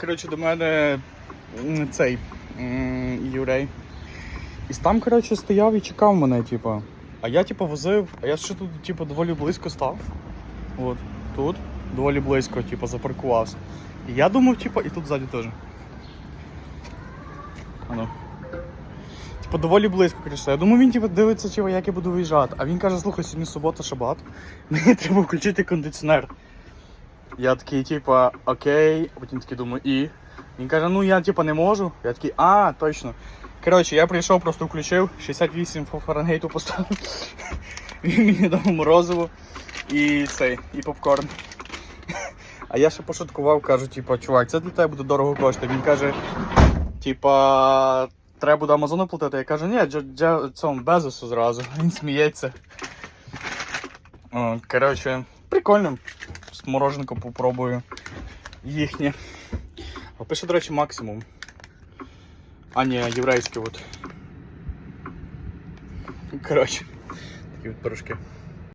Коротше, до мене цей м, єврей. І там, коротше, стояв і чекав мене, типу. А я, типу, возив, а я ще тут, типу, доволі близько став. От, тут, доволі близько, типу, запаркувався. І я думав, типу, і тут ззаді теж. Ану. Типу, доволі близько, коротше. Я думаю, він типу, дивиться, типу, як я буду виїжджати. А він каже, слухай, сьогодні субота, шабат. Мені треба включити кондиціонер. Я такий, типа, окей, потім такий думаю, і. Він каже, ну я типа не можу. Я такий, а, точно. Коротше, я прийшов, просто включив, 68 по Фаренгейту поставив. Він мені дав морозиво і цей, і попкорн. А я ще пошуткував, кажу, типа, чувак, це для тебе буде дорого коштувати. Він каже, типа, треба буде Амазону платити. Я кажу, ні, дж- дж- цьому Безосу зразу. Він сміється. Коротше, прикольно. Мороженко попробую їхнє. А пише, до речі, максимум. А ні, єврейське от. Коротше, такі от пирожки.